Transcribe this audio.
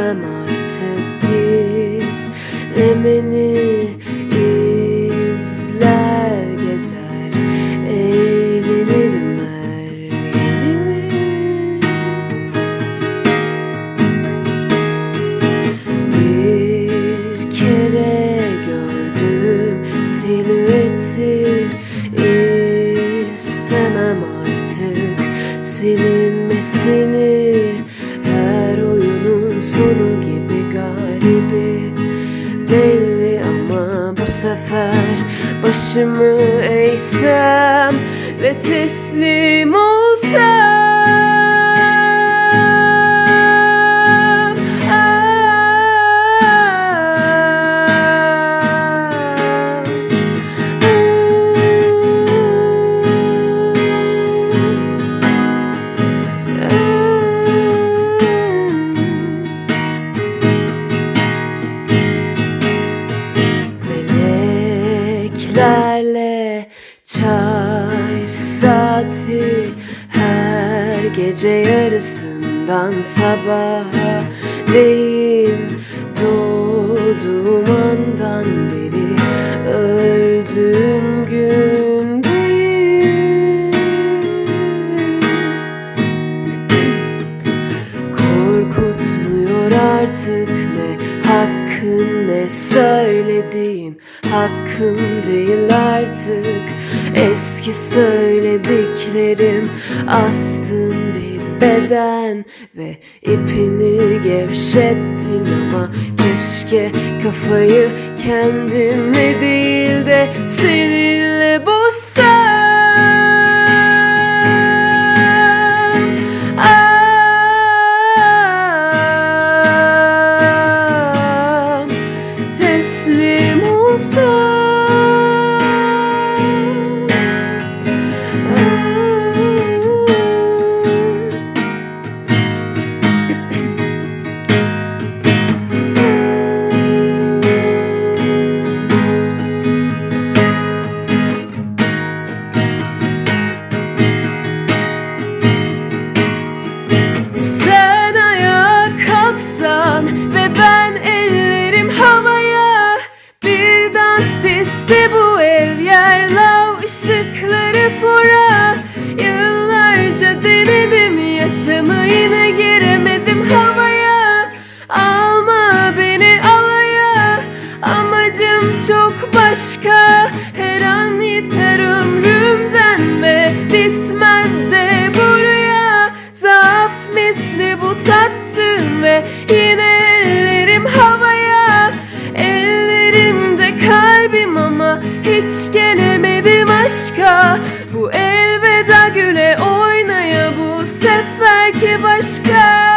Bilemem artık gizlemeni izler gezer. Eğlenirim her yerini Bir kere gördüm silüeti İstemem artık silinmesin. Galibi Belli ama bu sefer Başımı eğsem ve teslim olsam gece yarısından sabaha değin Doğduğum andan beri öldüğüm gün değil. Korkutmuyor artık ne hakkın ne söylediğin Hakkım değil artık. Eski söylediklerim Astın bir beden ve ipini gevşettin ama Keşke kafayı kendimle değil de seninle çok başka Her an yeter ömrümden ve bitmez de bu rüya Zaaf misli bu tattım ve yine ellerim havaya. Ellerimde kalbim ama hiç gelemedim aşka. Bu elveda güle oynaya bu seferki başka